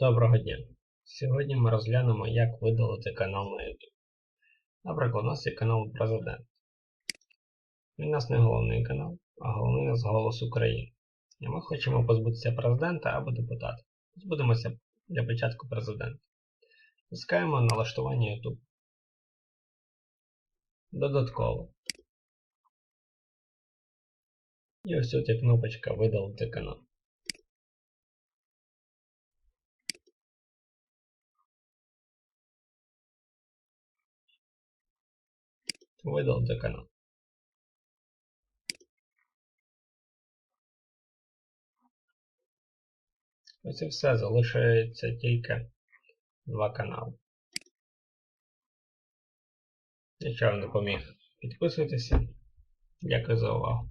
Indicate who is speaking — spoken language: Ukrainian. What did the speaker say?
Speaker 1: Доброго дня! Сьогодні ми розглянемо, як видалити канал на YouTube. Наприклад, у нас є канал Президент. Він у нас не головний канал, а головний нас голос України. І ми хочемо позбутися президента або депутата. Позбудемося для початку президента. Тискаємо налаштування YouTube. Додатково. І ось тут є кнопочка Видалити канал. Видалити канал. Ось і все, залишається тільки два канали. Якщо вам допоміг, підписуйтеся. Дякую за увагу.